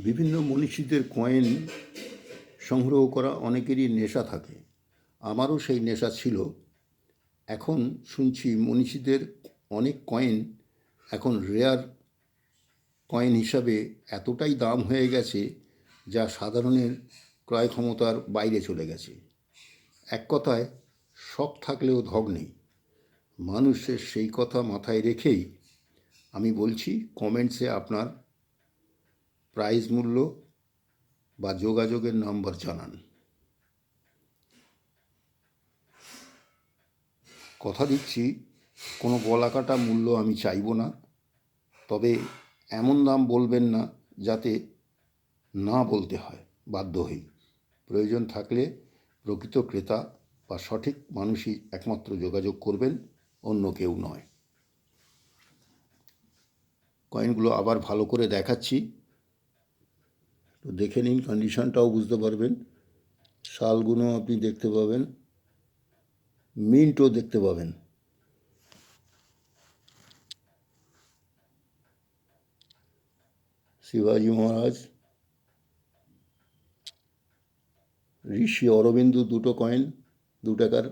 বিভিন্ন মনীষীদের কয়েন সংগ্রহ করা অনেকেরই নেশা থাকে। আমারও সেই নেশা ছিল। এখন শুনছি মনীষীদের অনেক কয়েন এখন রেয়ার কয়েন হিসাবে এতটাই দাম হয়ে গেছে যা সাধারণের ক্রয় ক্ষমতার বাইরে চলে গেছে। এক কথায়, শখ থাকলেও ধগ নেই। মানুষের সেই কথা মাথায় রেখেই আমি বলছি কমেন্টসে আপনার প্রাইস মূল্য বা যোগাযোগের নাম্বার জানান। কথা দিচ্ছি, কোনো গলাকাটা মূল্য আমি চাইব না, তবে এমন দাম বলবেন না যাতে না বলতে হয়, বাধ্য হই। প্রয়োজন থাকলে প্রকৃত ক্রেতা বা সঠিক মানুষই একমাত্র যোগাযোগ করবেন, অন্য কেউ নয়। কয়েনগুলো আবার ভালো করে দেখাচ্ছি। তো দেখে নিন কন্ডিশনটাও বুঝতে পারবেন। শালগুলো আপনি দেখতে পাবেন। মিন্টও দেখতে পাবেন। শিবাজি মহারাজ, ঋষি অরবিন্দু দুটো কয়েন দু টাকার।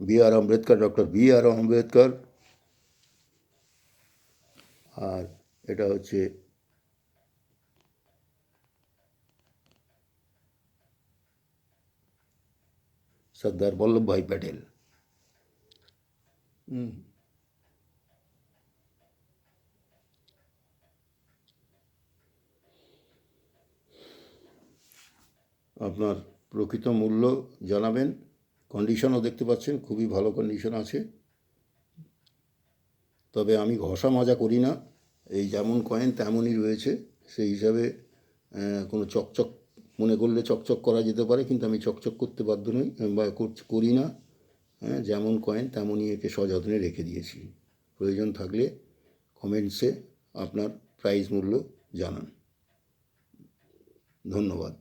B R Ambedkar, doctor B R Ambedkar আর এটা হচ্ছে সর্দার বল্লভভাই প্যাটেল। আপনার প্রকৃত মূল্য জানাবেন। কন্ডিশনও দেখতে পাচ্ছেন, খুবই ভালো কন্ডিশন আছে। তবে আমি ঘষা মাজা করি না। এই যেমন কয়েন, তেমনই রয়েছে। সেই হিসাবে কোনো চকচক, মনে করলে চকচক করা যেতে পারে, কিন্তু আমি চকচক করতে বাধ্য নই বা করি না। হ্যাঁ যেমন কয়েন, তেমনই একে সযত্নে রেখে দিয়েছি। প্রয়োজন থাকলে কমেন্টসে আপনার প্রাইস মূল্য জানান। ধন্যবাদ।